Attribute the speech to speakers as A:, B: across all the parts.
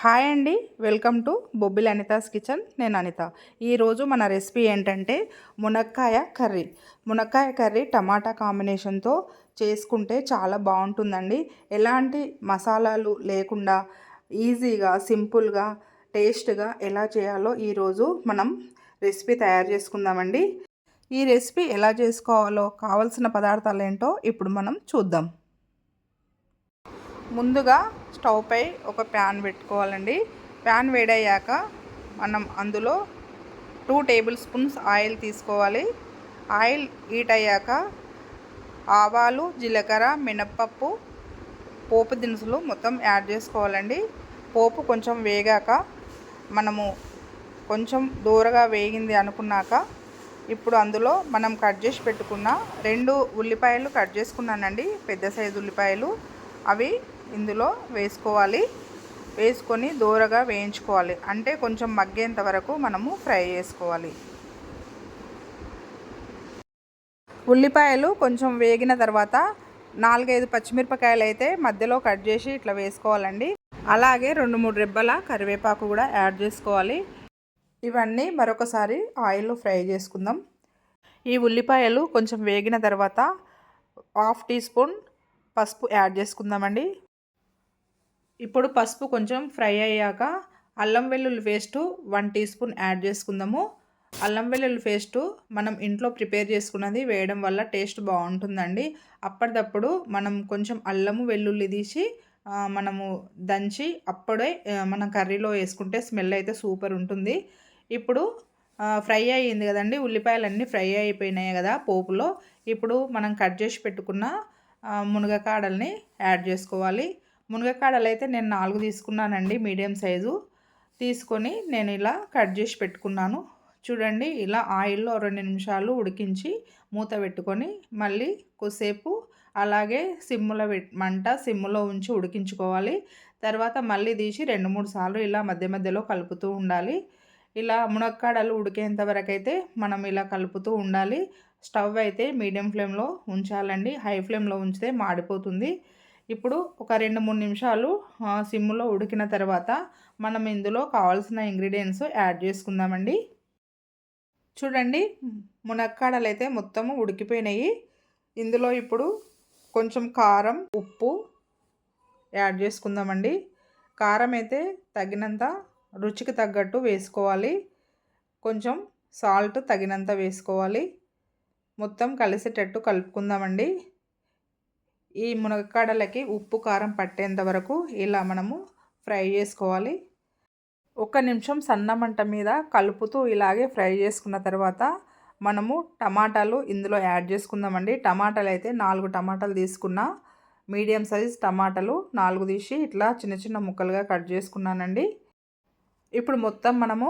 A: Hi అండి welcome to Bobbili Anitha's kitchen. నేను అనిత. ఈరోజు మన రెసిపీ ఏంటంటే మునక్కాయ కర్రీ. మునక్కాయ కర్రీ టమాటా కాంబినేషన్తో చేసుకుంటే చాలా బాగుంటుందండి. ఎలాంటి మసాలాలు లేకుండా ఈజీగా సింపుల్గా టేస్ట్గా ఎలా చేయాలో ఈరోజు మనం రెసిపీ తయారు చేసుకుందామండి. ఈ రెసిపీ ఎలా చేసుకోవాలో కావలసిన పదార్థాలు ఏంటో ఇప్పుడు మనం చూద్దాం. ముందుగా స్టవ్ పై ఒక ప్యాన్ పెట్టుకోవాలండి. ప్యాన్ వేడయ్యాక మనం అందులో టూ టేబుల్ స్పూన్స్ ఆయిల్ తీసుకోవాలి. ఆయిల్ హీట్ అయ్యాక ఆవాలు జీలకర్ర మినప్పప్పు పోపు దినుసులు మొత్తం యాడ్ చేసుకోవాలండి. పోపు కొంచెం వేగాక మనము కొంచెం దూరగా వేగింది అనుకున్నాక ఇప్పుడు అందులో మనం కట్ చేసి పెట్టుకున్న రెండు ఉల్లిపాయలు కట్ చేసుకున్నానండి. పెద్ద సైజు ఉల్లిపాయలు. అవి ఇందులో వేసుకోవాలి. వేసుకొని దూరగా వేయించుకోవాలి. అంటే కొంచెం మగ్గేంత వరకు మనము ఫ్రై చేసుకోవాలి. ఉల్లిపాయలు కొంచెం వేగిన తర్వాత నాలుగైదు పచ్చిమిరపకాయలు అయితే మధ్యలో కట్ చేసి ఇట్లా వేసుకోవాలండి. అలాగే రెండు మూడు రెబ్బల కరివేపాకు కూడా యాడ్ చేసుకోవాలి. ఇవన్నీ మరొకసారి ఆయిల్లో ఫ్రై చేసుకుందాం. ఈ ఉల్లిపాయలు కొంచెం వేగిన తర్వాత హాఫ్ టీ స్పూన్ పసుపు యాడ్ చేసుకుందామండి. ఇప్పుడు పసుపు కొంచెం ఫ్రై అయ్యాక అల్లం వెల్లుల్లి paste one teaspoon add చేసుకుందాము. అల్లం వెల్లుల్లి పేస్టు మనం ఇంట్లో ప్రిపేర్ చేసుకున్నది వేయడం వల్ల టేస్ట్ బాగుంటుందండి. అప్పటిదప్పుడు మనం కొంచెం అల్లము వెల్లుల్లి తీసి మనము దంచి అప్పుడే మనం కర్రీలో వేసుకుంటే స్మెల్ అయితే సూపర్ ఉంటుంది. ఇప్పుడు ఫ్రై అయ్యింది కదండి ఉల్లిపాయలన్నీ ఫ్రై అయిపోయినాయి కదా పోపులో. ఇప్పుడు మనం కట్ చేసి పెట్టుకున్న మునగకాడల్ని యాడ్ చేసుకోవాలి. మునగకాడలు అయితే నేను నాలుగు తీసుకున్నానండి మీడియం సైజు. తీసుకొని నేను ఇలా కట్ చేసి పెట్టుకున్నాను. చూడండి ఇలా ఆయిల్లో రెండు నిమిషాలు ఉడికించి మూత పెట్టుకొని మళ్ళీ కొద్దిసేపు అలాగే సిమ్ములో మంట సిమ్ములో ఉంచి ఉడికించుకోవాలి. తర్వాత మళ్ళీ తీసి రెండు మూడు సార్లు ఇలా మధ్య మధ్యలో కలుపుతూ ఉండాలి. ఇలా మునక్కాడలు ఉడికేంత వరకు అయితే మనం ఇలా కలుపుతూ ఉండాలి. స్టవ్ అయితే మీడియం ఫ్లేమ్లో ఉంచాలండి. హై ఫ్లేమ్లో ఉంచితే మాడిపోతుంది. ఇప్పుడు ఒక రెండు మూడు నిమిషాలు సిమ్లో ఉడికిన తర్వాత మనం ఇందులో కావాల్సిన ఇంగ్రీడియంట్స్ యాడ్ చేసుకుందామండి. చూడండి మునక్కాడలు అయితే మొత్తము ఉడికిపోయినాయి. ఇందులో ఇప్పుడు కొంచెం కారం ఉప్పు యాడ్ చేసుకుందామండి. కారం అయితే తగినంత రుచికి తగ్గట్టు వేసుకోవాలి. కొంచెం సాల్ట్ తగినంత వేసుకోవాలి. మొత్తం కలిసేటట్టు కలుపుకుందామండి. ఈ మునగకాడలకి ఉప్పు కారం పట్టేంత వరకు ఇలా మనము ఫ్రై చేసుకోవాలి. ఒక నిమిషం సన్న మంట మీద కలుపుతూ ఇలాగే ఫ్రై చేసుకున్న తర్వాత మనము టమాటాలు ఇందులో యాడ్ చేసుకుందామండి. టమాటాలు అయితే నాలుగు టమాటాలు తీసుకున్న మీడియం సైజ్ టమాటాలు నాలుగు తీసి ఇట్లా చిన్న చిన్న ముక్కలుగా కట్ చేసుకున్నానండి. ఇప్పుడు మొత్తం మనము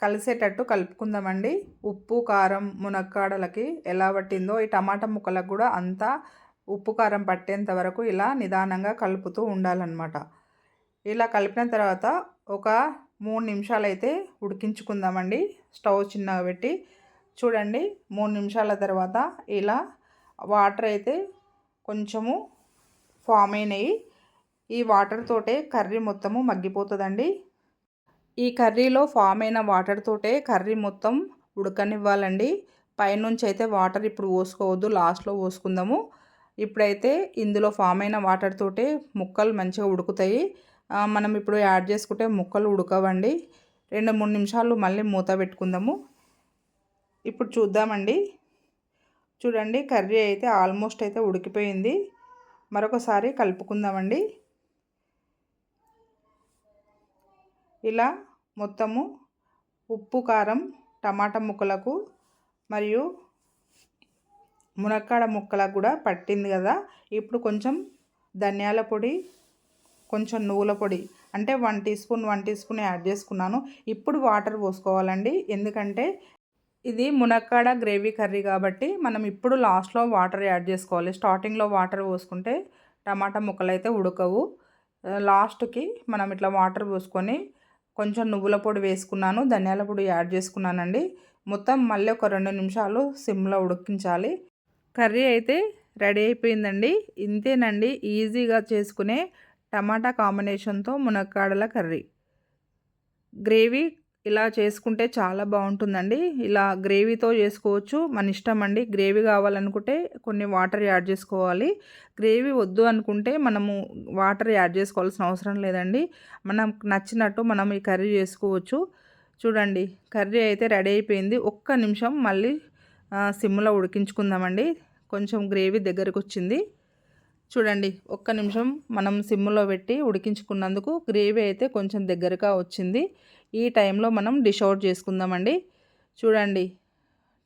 A: కలిసేటట్టు కలుపుకుందామండి. ఉప్పు కారం మునక్కాడలకి ఎలా పట్టిందో ఈ టమాటా ముక్కలకు కూడా అంతా ఉప్పు కారం పట్టేంత వరకు ఇలా నిదానంగా కలుపుతూ ఉండాలన్నమాట. ఇలా కలిపిన తర్వాత ఒక మూడు నిమిషాలు అయితే ఉడికించుకుందామండి. స్టవ్ చిన్నగా పెట్టి చూడండి. మూడు నిమిషాల తర్వాత ఇలా వాటర్ అయితే కొంచెము ఫామ్ అయినాయి. ఈ వాటర్ తోటే కర్రీ మొత్తము మగ్గిపోతుందండి. ఈ కర్రీలో ఫామ్ అయిన వాటర్ తోటే కర్రీ మొత్తం ఉడకనివ్వాలండి. పైనుంచి అయితే వాటర్ ఇప్పుడు పోసుకోవద్దు లాస్ట్లో పోసుకుందాము. ఇప్పుడైతే ఇందులో ఫామ్ అయిన వాటర్ తోటే ముక్కలు మంచిగా ఉడుకుతాయి. మనం ఇప్పుడు యాడ్ చేసుకుంటే ముక్కలు ఉడకవండి. రెండు మూడు నిమిషాలు మళ్ళీ మూత పెట్టుకుందాము. ఇప్పుడు చూద్దామండి. చూడండి కర్రీ అయితే ఆల్మోస్ట్ అయితే ఉడికిపోయింది. మరొకసారి కలుపుకుందామండి. ఇలా మొత్తము ఉప్పు కారం టమాటా ముక్కలకు మరియు మునక్కాడ ముక్కలకు కూడా పట్టింది కదా. ఇప్పుడు కొంచెం ధనియాల పొడి కొంచెం నువ్వుల పొడి అంటే one teaspoon one teaspoon add చేసుకున్నాను. ఇప్పుడు వాటర్ పోసుకోవాలండి. ఎందుకంటే ఇది మునక్కాడ గ్రేవీ కర్రీ కాబట్టి మనం ఇప్పుడు లాస్ట్లో వాటర్ యాడ్ చేసుకోవాలి. స్టార్టింగ్లో వాటర్ పోసుకుంటే టమాటా ముక్కలు అయితే ఉడకవు లాస్ట్కి మనం ఇట్లా వాటర్ పోసుకొని కొంచెం నువ్వుల పొడి వేసుకున్నాను ధనియాల పొడి యాడ్ చేసుకున్నానండి. మొత్తం మళ్ళీ ఒక రెండు నిమిషాలు సిమ్లో ఉడికించాలి. కర్రీ అయితే రెడీ అయిపోయిందండి. ఇంతేనండి ఈజీగా చేసుకునే టమాటా కాంబినేషన్తో మునక్కాడల కర్రీ. గ్రేవీ ఇలా చేసుకుంటే చాలా బాగుంటుందండి. ఇలా గ్రేవీతో చేసుకోవచ్చు. మన ఇష్టం అండి. గ్రేవీ కావాలనుకుంటే కొన్ని వాటర్ యాడ్ చేసుకోవాలి. గ్రేవీ వద్దు అనుకుంటే మనము వాటర్ యాడ్ చేసుకోవాల్సిన అవసరం లేదండి. మనం నచ్చినట్టు మనం ఈ కర్రీ చేసుకోవచ్చు. చూడండి కర్రీ అయితే రెడీ అయిపోయింది. ఒక్క నిమిషం మళ్ళీ సిమ్లో ఉడికించుకుందామండి. కొంచెం గ్రేవీ దగ్గరకు వచ్చింది చూడండి ఒక్క నిమిషం మనం సిమ్లో పెట్టి ఉడికించుకున్నందుకు గ్రేవీ అయితే కొంచెం దగ్గరగా వచ్చింది. ఈ టైంలో మనం డిష్ అవుట్ చేసుకుందామండి. చూడండి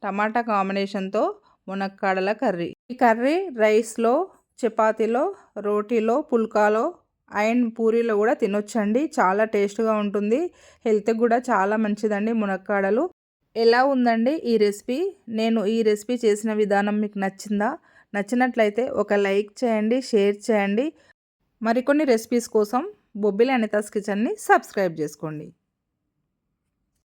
A: టమాటా కాంబినేషన్తో మునక్కాడల కర్రీ. ఈ కర్రీ రైస్లో చపాతీలో రోటీలో పుల్కాలో అండ్ పూరీలో కూడా తినొచ్చండి. చాలా టేస్ట్గా ఉంటుంది. హెల్త్కి కూడా చాలా మంచిదండి మునక్కాడలు. ఎలా ఉందండి ఈ రెసిపీ? నేను ఈ రెసిపీ చేసిన విధానం మీకు నచ్చిందా? నచ్చినట్లయితే ఒక లైక్ చేయండి షేర్ చేయండి. మరికొన్ని రెసిపీస్ కోసం బొబ్బిలి అనితాస్ కిచెన్ని సబ్స్క్రైబ్ చేసుకోండి.